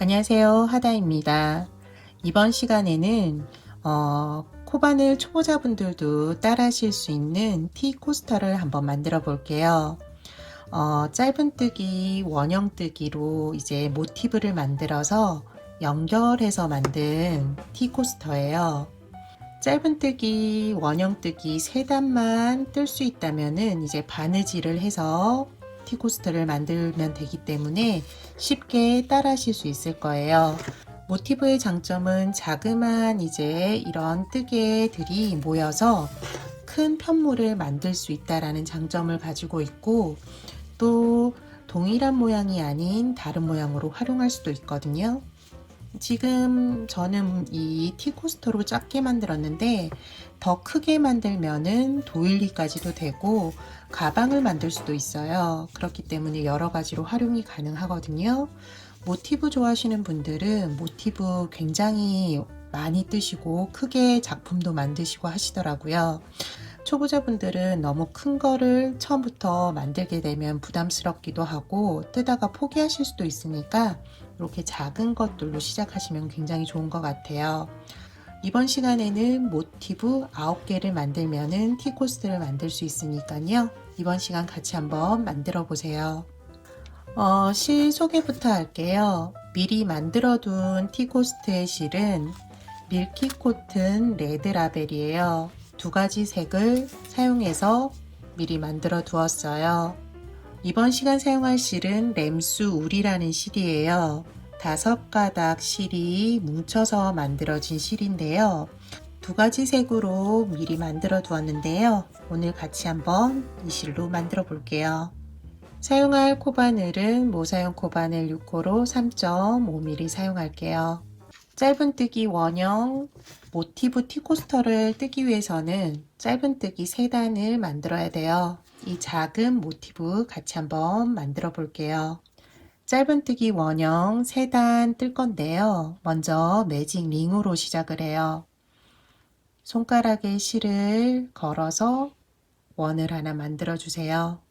안녕하세요. 하다입니다. 이번 시간에는 어, 코바늘 초보자분들도 따라 하실 수 있는 티 코스터를 한번 만들어 볼게요. 어, 짧은뜨기, 원형뜨기로 이제 모티브를 만들어서 연결해서 만든 티 코스터예요. 짧은뜨기, 원형뜨기 세 단만 뜰 수 있다면은 이제 바느질을 해서 티 코스터를 만들면 되기 때문에 쉽게 따라 하실 수 있을 거예요. 모티브의 장점은 자그마한 이제 이런 뜨개들이 모여서 큰 편물을 만들 수 있다라는 장점을 가지고 있고 또 동일한 모양이 아닌 다른 모양으로 활용할 수도 있거든요. 지금 저는 이 티코스터로 작게 만들었는데 더 크게 만들면은 도일리까지도 되고 가방을 만들 수도 있어요. 그렇기 때문에 여러 가지로 활용이 가능하거든요. 모티브 좋아하시는 분들은 모티브 굉장히 많이 뜨시고 크게 작품도 만드시고 하시더라고요. 초보자분들은 너무 큰 거를 처음부터 만들게 되면 부담스럽기도 하고 뜨다가 포기하실 수도 있으니까 이렇게 작은 것들로 시작하시면 굉장히 좋은 것 같아요. 이번 시간에는 모티브 9개를 만들면은 티코스트를 만들 수 있으니까요. 이번 시간 같이 한번 만들어 보세요. 어, 실 소개부터 할게요. 미리 만들어둔 티코스트의 실은 밀키 코튼 레드 라벨이에요. 두 가지 색을 사용해서 미리 만들어 두었어요. 이번 시간 사용할 실은 램수 울이라는 실이에요. 다섯 가닥 실이 뭉쳐서 만들어진 실인데요. 두 가지 색으로 미리 만들어 두었는데요. 오늘 같이 한번 이 실로 만들어 볼게요. 사용할 코바늘은 모사용 코바늘 6호로 3.5mm 사용할게요. 짧은뜨기 원형 모티브 티코스터를 뜨기 위해서는 짧은뜨기 3단을 만들어야 돼요. 이 작은 모티브 같이 한번 만들어 볼게요. 짧은뜨기 원형 3단 뜰 건데요. 먼저 매직 링으로 시작을 해요. 손가락에 실을 걸어서 원을 하나 만들어 주세요.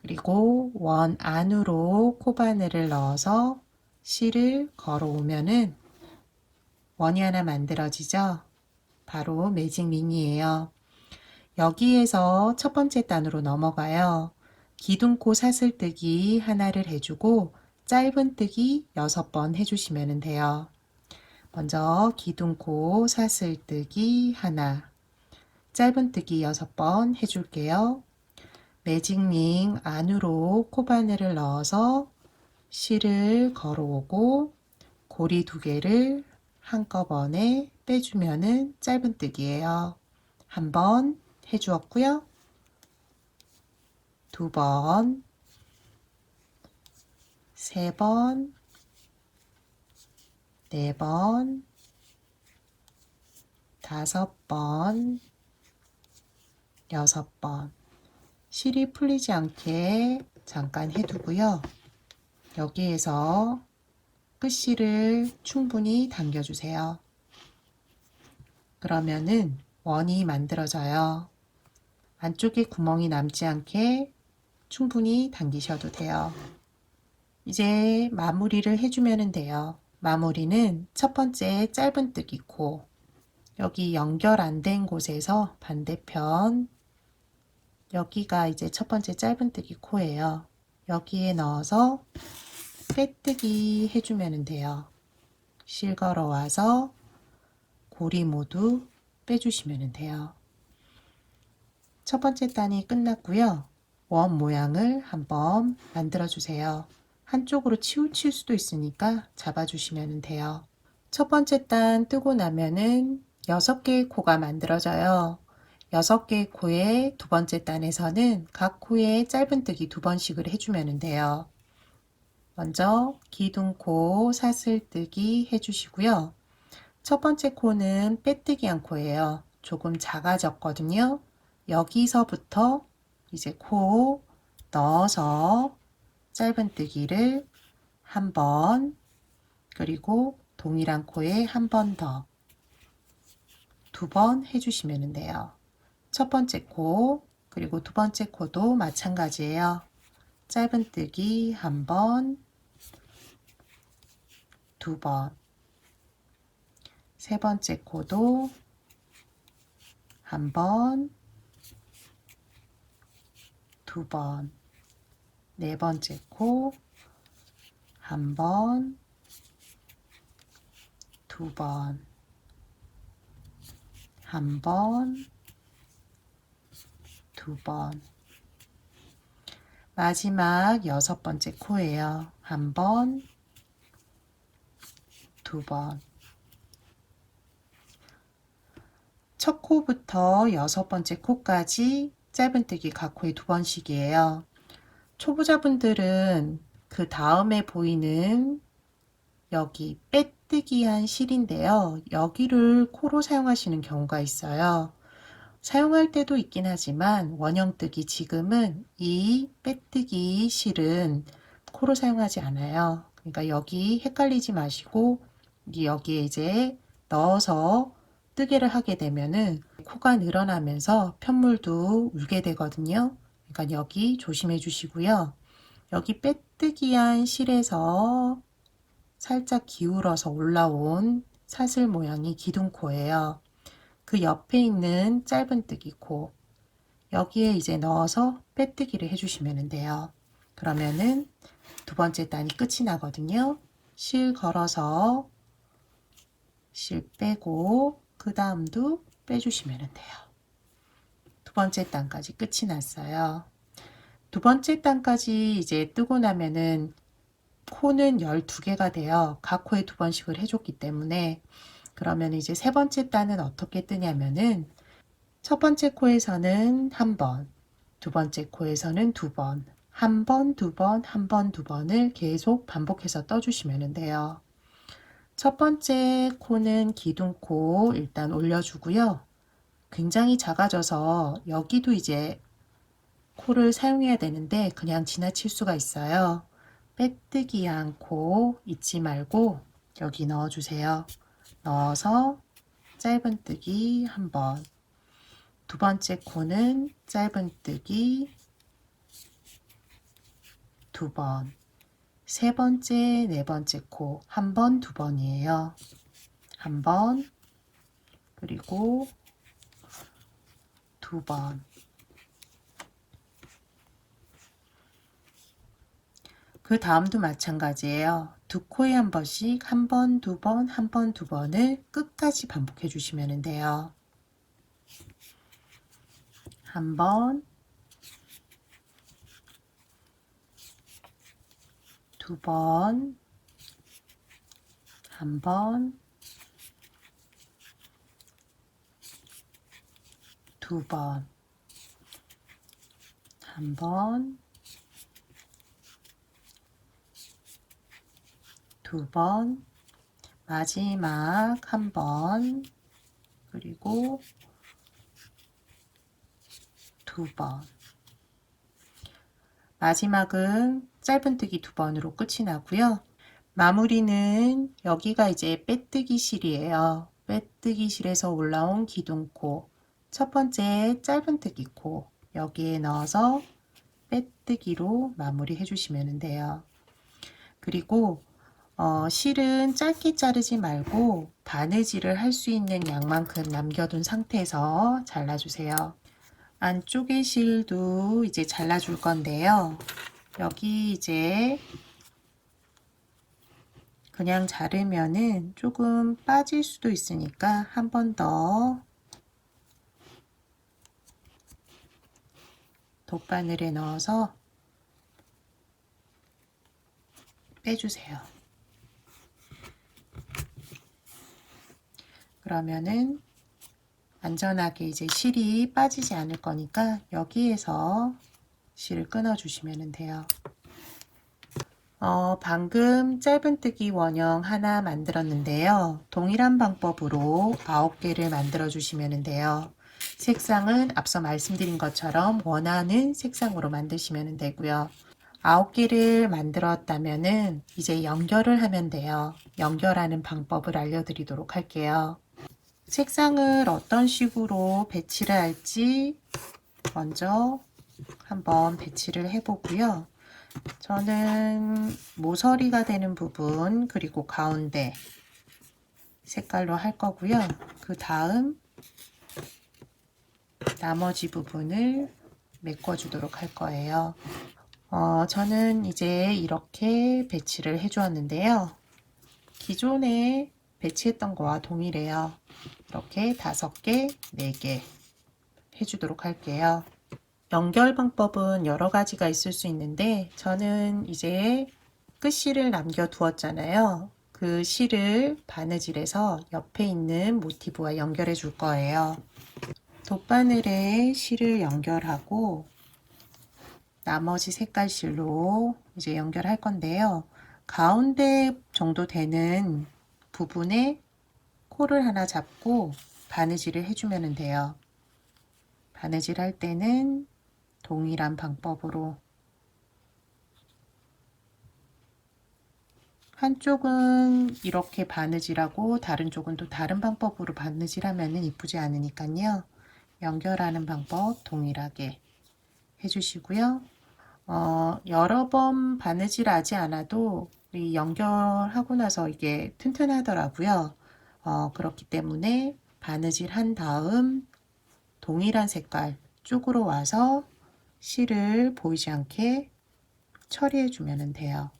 그리고 원 안으로 코바늘을 넣어서 실을 걸어 오면은 원이 하나 만들어지죠. 바로 매직 링이에요. 여기에서 첫 번째 단으로 넘어가요. 기둥코 사슬뜨기 하나를 해주고 짧은뜨기 6번 해주시면 돼요. 먼저 기둥코 사슬뜨기 하나 짧은뜨기 6번 해줄게요. 매직링 안으로 코바늘을 넣어서 실을 걸어오고 고리 두 개를 한꺼번에 빼주면은 짧은뜨기예요. 한번 해주었고요. 두 번, 세 번, 네 번, 다섯 번, 여섯 번. 실이 풀리지 않게 잠깐 해두고요. 여기에서 끝실을 충분히 당겨주세요. 그러면은 원이 만들어져요. 안쪽에 구멍이 남지 않게 충분히 당기셔도 돼요. 이제 마무리를 해주면 돼요. 마무리는 첫 번째 짧은뜨기 코, 여기 연결 안 된 곳에서 반대편, 여기가 이제 첫 번째 짧은뜨기 코예요. 여기에 넣어서 빼뜨기 해주면 돼요. 실 걸어 와서 고리 모두 빼주시면 돼요. 첫 번째 단이 끝났고요. 원 모양을 한번 만들어 주세요. 한쪽으로 치우칠 수도 있으니까 잡아주시면 돼요. 첫 번째 단 뜨고 나면은 6개의 코가 만들어져요. 6개의 코에 두 번째 단에서는 각 코에 짧은뜨기 두 번씩을 해주면 돼요. 먼저 기둥코 사슬뜨기 해주시고요. 첫 번째 코는 빼뜨기 한 코예요. 조금 작아졌거든요. 여기서부터 이제 코 넣어서 짧은뜨기를 한 번, 그리고 동일한 코에 한 번 더, 두 번 해주시면 돼요. 첫 번째 코, 그리고 두 번째 코도 마찬가지예요. 짧은뜨기 한 번, 두 번. 세 번째 코도 한 번, 두 번. 네 번째 코 한 번, 두 번. 한 번, 두 번. 마지막 여섯 번째 코예요. 한 번, 두 번. 첫 코부터 여섯 번째 코까지 짧은뜨기 각 코에 두 번씩이에요. 초보자분들은 그 다음에 보이는 여기 빼뜨기한 실인데요. 여기를 코로 사용하시는 경우가 있어요. 사용할 때도 있긴 하지만 원형뜨기 지금은 이 빼뜨기 실은 코로 사용하지 않아요. 그러니까 여기 헷갈리지 마시고 여기에 이제 넣어서 뜨개를 하게 되면은 코가 늘어나면서 편물도 울게 되거든요. 그러니까 여기 조심해 주시고요. 여기 빼뜨기한 실에서 살짝 기울어서 올라온 사슬 모양이 기둥코예요. 그 옆에 있는 짧은 뜨기 코 여기에 이제 넣어서 빼뜨기를 해주시면 돼요. 그러면은 두 번째 단이 끝이 나거든요. 실 걸어서 실 빼고 그 다음도 빼주시면 돼요. 두 번째 단까지 끝이 났어요. 두 번째 단까지 이제 뜨고 나면은 코는 12개가 돼요. 각 코에 두 번씩을 해줬기 때문에 그러면 이제 세 번째 단은 어떻게 뜨냐면은 첫 번째 코에서는 한 번, 두 번째 코에서는 두 번, 한 번, 두 번, 한 번, 두 번을 계속 반복해서 떠주시면 돼요. 첫 번째 코는 기둥코 일단 올려주고요. 굉장히 작아져서 여기도 이제 코를 사용해야 되는데 그냥 지나칠 수가 있어요. 빼뜨기 않고 잊지 말고 여기 넣어주세요. 넣어서 짧은뜨기 한 번. 두 번째 코는 짧은뜨기 두 번. 세 번째, 네 번째 코 한 번, 두 번이에요. 한 번, 그리고 두 번. 그 다음도 마찬가지예요. 두 코에 한 번씩 한 번, 두 번, 한 번, 두 번을 끝까지 반복해 주시면 돼요. 한 번, 두 번, 한 번, 두 번, 한 번, 두 번, 마지막 한 번, 그리고 두 번. 마지막은 짧은뜨기 두 번으로 끝이 나고요. 마무리는 여기가 이제 빼뜨기 실이에요. 빼뜨기 실에서 올라온 기둥코 첫 번째 짧은뜨기 코 여기에 넣어서 빼뜨기로 마무리 해주시면 돼요. 그리고 어, 실은 짧게 자르지 말고 바느질을 할 수 있는 양만큼 남겨둔 상태에서 잘라주세요. 안쪽의 실도 이제 잘라줄 건데요. 여기 이제 그냥 자르면은 조금 빠질 수도 있으니까 한 번 더 돗바늘에 넣어서 빼주세요. 그러면은 안전하게 이제 실이 빠지지 않을 거니까 여기에서 실을 끊어 주시면 돼요. 어, 방금 짧은뜨기 원형 하나 만들었는데요. 동일한 방법으로 9개를 만들어 주시면 돼요. 색상은 앞서 말씀드린 것처럼 원하는 색상으로 만드시면 되고요. 9개를 만들었다면 이제 연결을 하면 돼요. 연결하는 방법을 알려드리도록 할게요. 색상을 어떤 식으로 배치를 할지 먼저 한번 배치를 해보고요. 저는 모서리가 되는 부분 그리고 가운데 색깔로 할 거고요. 그 다음 나머지 부분을 메꿔주도록 할 거예요. 어, 저는 이제 이렇게 배치를 해주었는데요. 기존에 배치했던 거와 동일해요. 이렇게 다섯 개, 네 개 해주도록 할게요. 연결 방법은 여러 가지가 있을 수 있는데 저는 이제 끝실을 남겨 두었잖아요. 그 실을 바느질해서 옆에 있는 모티브와 연결해 줄 거예요. 돗바늘에 실을 연결하고 나머지 색깔 실로 이제 연결할 건데요. 가운데 정도 되는 부분에 코를 하나 잡고 바느질을 해주면 돼요. 바느질 할 때는 동일한 방법으로 한쪽은 이렇게 바느질하고 다른 쪽은 또 다른 방법으로 바느질하면 이쁘지 않으니까요. 연결하는 방법 동일하게 해주시고요. 어, 여러 번 바느질 하지 않아도 이 연결하고 나서 이게 튼튼하더라고요. 어, 그렇기 때문에 바느질 한 다음 동일한 색깔 쪽으로 와서 실을 보이지 않게 처리해 주면 돼요.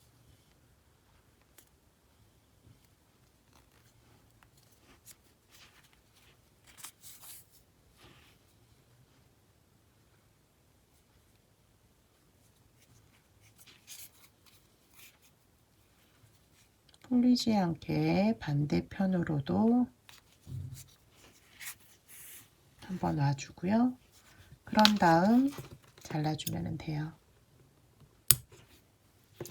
풀리지 않게 반대편으로도 한번 놔주고요. 그런 다음 잘라주면 돼요.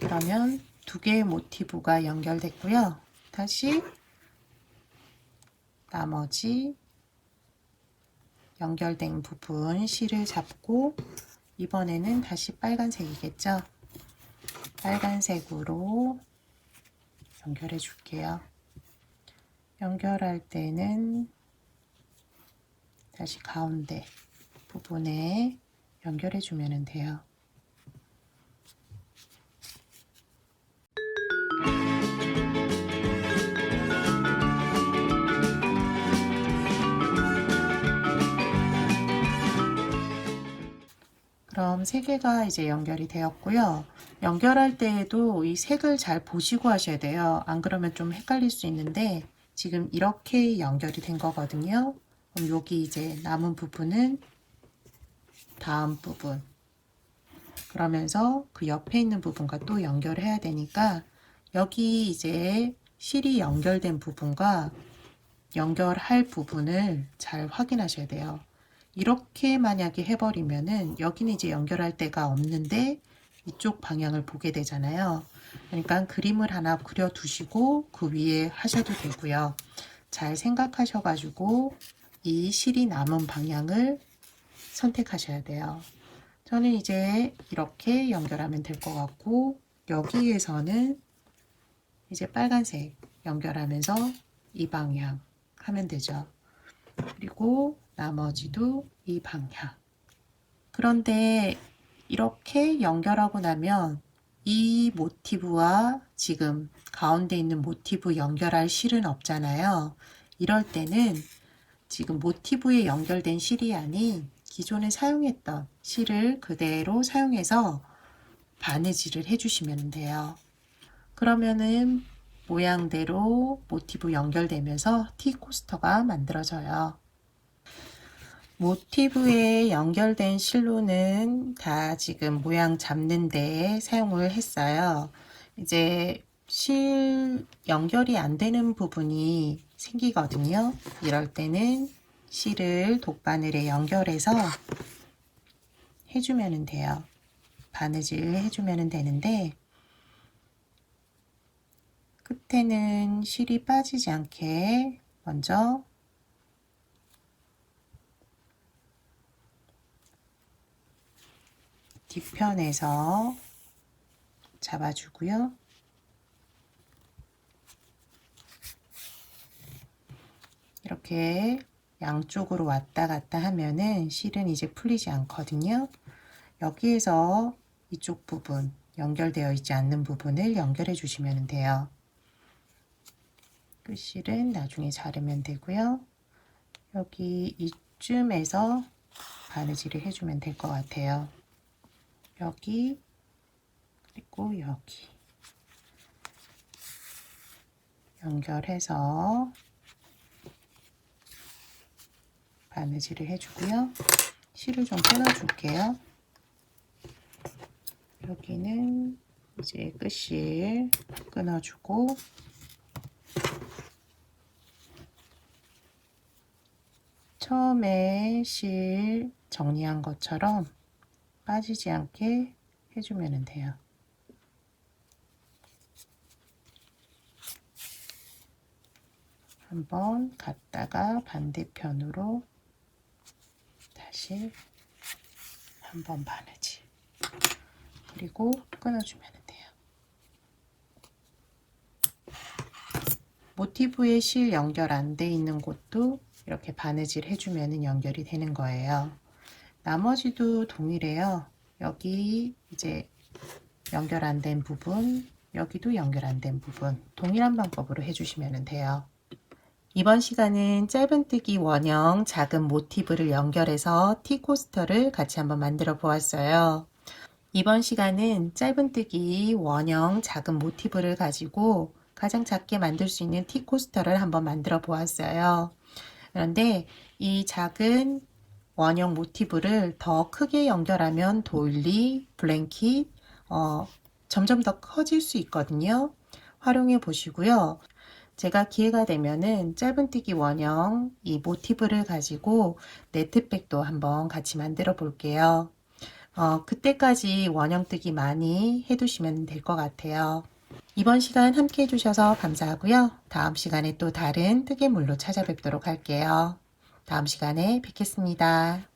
그러면 두 개의 모티브가 연결됐고요. 다시 나머지 연결된 부분 실을 잡고 이번에는 다시 빨간색이겠죠? 빨간색으로 연결해 줄게요. 연결할 때는 다시 가운데 부분에 연결해 주면 돼요. 그럼 세 개가 이제 연결이 되었고요. 연결할 때에도 이 색을 잘 보시고 하셔야 돼요. 안 그러면 좀 헷갈릴 수 있는데 지금 이렇게 연결이 된 거거든요. 그럼 여기 이제 남은 부분은 다음 부분 그러면서 그 옆에 있는 부분과 또 연결해야 되니까 여기 이제 실이 연결된 부분과 연결할 부분을 잘 확인하셔야 돼요. 이렇게 만약에 해버리면은 여기는 이제 연결할 데가 없는데 이쪽 방향을 보게 되잖아요. 그러니까 그림을 하나 그려 두시고 그 위에 하셔도 되고요. 잘 생각하셔가지고 이 실이 남은 방향을 선택하셔야 돼요. 저는 이제 이렇게 연결하면 될 것 같고 여기에서는 이제 빨간색 연결하면서 이 방향 하면 되죠. 그리고 나머지도 이 방향. 그런데 이렇게 연결하고 나면 이 모티브와 지금 가운데 있는 모티브 연결할 실은 없잖아요. 이럴 때는 지금 모티브에 연결된 실이 아닌 기존에 사용했던 실을 그대로 사용해서 바느질을 해주시면 돼요. 그러면은 모양대로 모티브 연결되면서 티 코스터가 만들어져요. 모티브에 연결된 실로는 다 지금 모양 잡는 데 사용을 했어요. 이제 실 연결이 안 되는 부분이 생기거든요. 이럴 때는 실을 돗바늘에 연결해서 해주면 돼요. 바느질 해주면 되는데 끝에는 실이 빠지지 않게 먼저 뒤편에서 잡아주고요. 이렇게 양쪽으로 왔다 갔다 하면은 실은 이제 풀리지 않거든요. 여기에서 이쪽 부분 연결되어 있지 않는 부분을 연결해 주시면 돼요. 끝실은 나중에 자르면 되고요. 여기 이쯤에서 바느질을 해주면 될 것 같아요. 여기 그리고 여기 연결해서 바느질을 해주고요. 실을 좀 끊어줄게요. 여기는 이제 끝실 끊어주고 처음에 실 정리한 것처럼 빠지지 않게 해주면 돼요. 한번 갔다가 반대편으로 다시 한번 바느질 그리고 끊어주면 돼요. 모티브에 실 연결 안 돼 있는 곳도 이렇게 바느질 해주면 연결이 되는 거예요. 나머지도 동일해요. 여기 이제 연결 안 된 부분, 여기도 연결 안 된 부분 동일한 방법으로 해주시면 돼요. 이번 시간은 짧은뜨기 원형 작은 모티브를 연결해서 티 코스터를 같이 한번 만들어 보았어요. 이번 시간은 짧은뜨기 원형 작은 모티브를 가지고 가장 작게 만들 수 있는 티 코스터를 한번 만들어 보았어요. 그런데 이 작은 원형 모티브를 더 크게 연결하면 도일리, 블랭킷, 어, 점점 더 커질 수 있거든요. 활용해 보시고요. 제가 기회가 되면은 짧은뜨기 원형 이 모티브를 가지고 네트백도 한번 같이 만들어 볼게요. 어, 그때까지 원형뜨기 많이 해두시면 될 것 같아요. 이번 시간 함께 해주셔서 감사하고요. 다음 시간에 또 다른 뜨개물로 찾아뵙도록 할게요. 다음 시간에 뵙겠습니다.